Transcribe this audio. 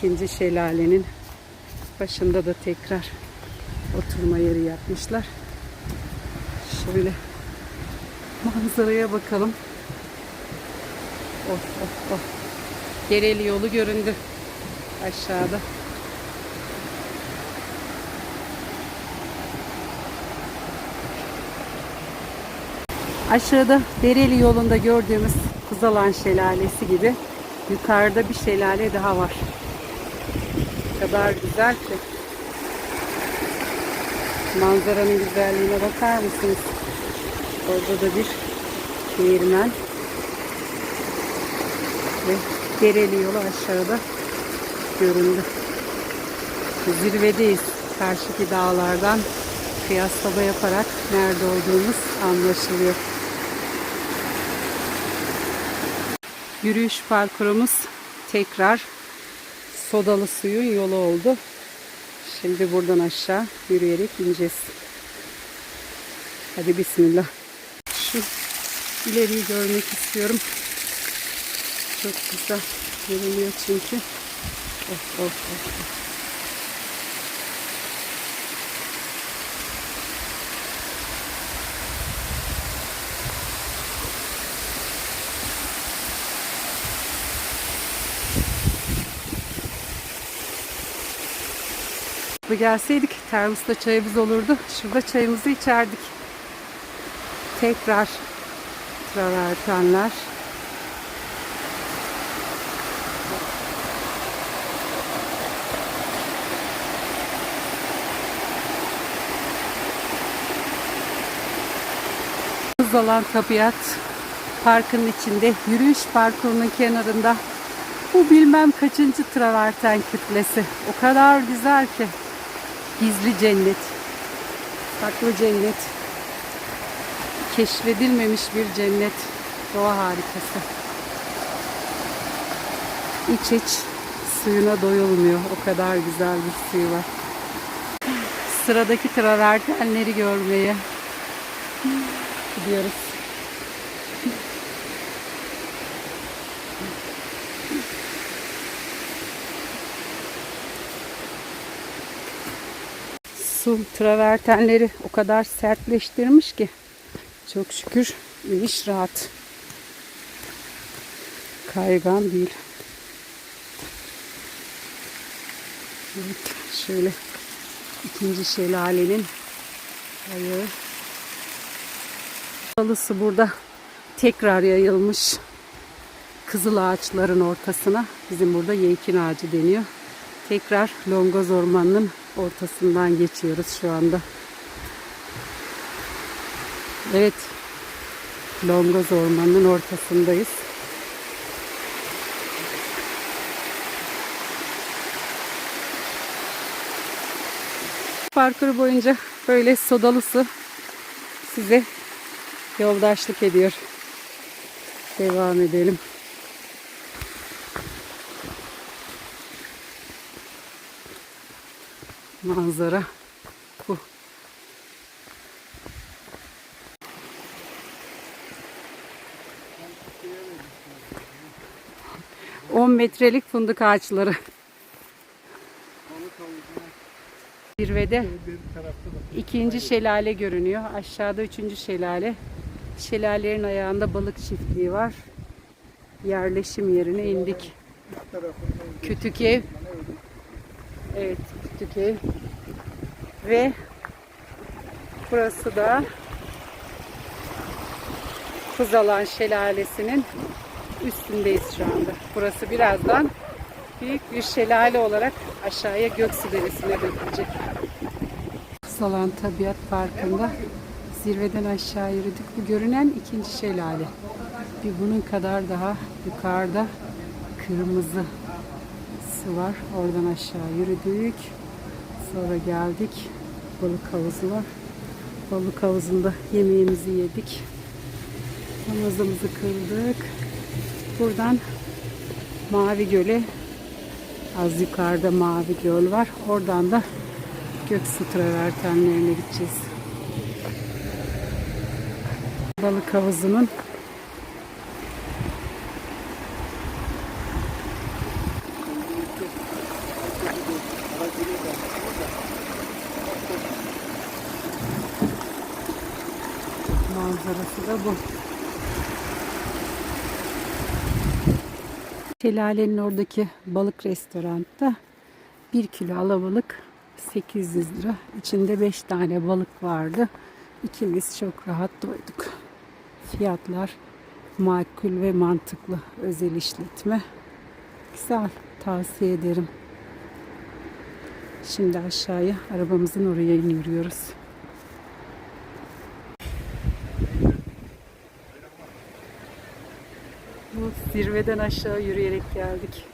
ikinci şelalenin başında da tekrar oturma yeri yapmışlar. Şöyle manzaraya bakalım. Of of of. Dereli yolu göründü aşağıda. Aşağıda Dereli yolunda gördüğümüz Kuzalan Şelalesi gibi yukarıda bir şelale daha var. Kadar güzel ki. Manzaranın güzelliğine bakar mısınız? Orada da bir değirmen. Ve Dereli yolu aşağıda göründü. Zirvedeyiz. Karşıki dağlardan kıyaslama yaparak nerede olduğumuz anlaşılıyor. Yürüyüş parkurumuz tekrar sodalı suyun yolu oldu. Şimdi buradan aşağı yürüyerek ineceğiz. Hadi bismillah. Şu ileriyi görmek istiyorum. Çok güzel görünüyor çünkü. Of of of. Bu gelseydik termosta çayımız olurdu. Şurada çayımızı içerdik. Tekrar travertenler. Zalan Tabiat Parkı'nın içinde yürüyüş parkurunun kenarında bu bilmem kaçıncı traverten kütlesi. O kadar güzel ki. Gizli cennet. Saklı cennet. Keşfedilmemiş bir cennet. Doğa harikası. İç iç suyuna doyulmuyor. O kadar güzel bir suyu var. Sıradaki travertenleri görmeye gidiyoruz. Su travertenleri o kadar sertleştirmiş ki çok şükür iniş rahat. Kaygan değil. Evet, şöyle ikinci şelalenin ayağı. Halısı burada tekrar yayılmış kızıl ağaçların ortasına. Bizim burada yeykin ağacı deniyor. Tekrar Longoz Ormanı'nın ortasından geçiyoruz şu anda. Evet. Longoz Ormanı'nın ortasındayız. Parkur boyunca böyle sodalı su size yoldaşlık ediyor. Devam edelim. Manzara bu. On metrelik fındık ağaçları. Zirvede ikinci şelale görünüyor. Aşağıda üçüncü şelale. Şelalelerin ayağında balık çiftliği var. Yerleşim yerine indik. Kütük ev. Evet, kütük ev. Ve burası da Kuzalan Şelalesi'nin üstündeyiz şu anda. Burası birazdan büyük bir şelale olarak aşağıya Göksu Deresi'ne dökülecek. Kuzalan Tabiat Parkı'nda zirveden aşağı yürüdük. Bu görünen ikinci şelale. Bir bunun kadar daha yukarıda kırmızı su var. Oradan aşağı yürüdük. Sonra geldik. Balık havuzu var. Balık havuzunda yemeğimizi yedik. Namazımızı kıldık. Buradan Mavi Göl'e az yukarıda Mavi Göl var. Oradan da Göksu travertenlerine gideceğiz. Balık havuzunun Manzarası da bu. Şelalenin oradaki balık restoranda 1 kilo alabalık 800 lira. İçinde 5 tane balık vardı. İkimiz çok rahat doyduk. Fiyatlar makul ve mantıklı özel işletme. Güzel tavsiye ederim. Şimdi aşağıya arabamızın oraya iniyoruz. Zirveden aşağı yürüyerek geldik.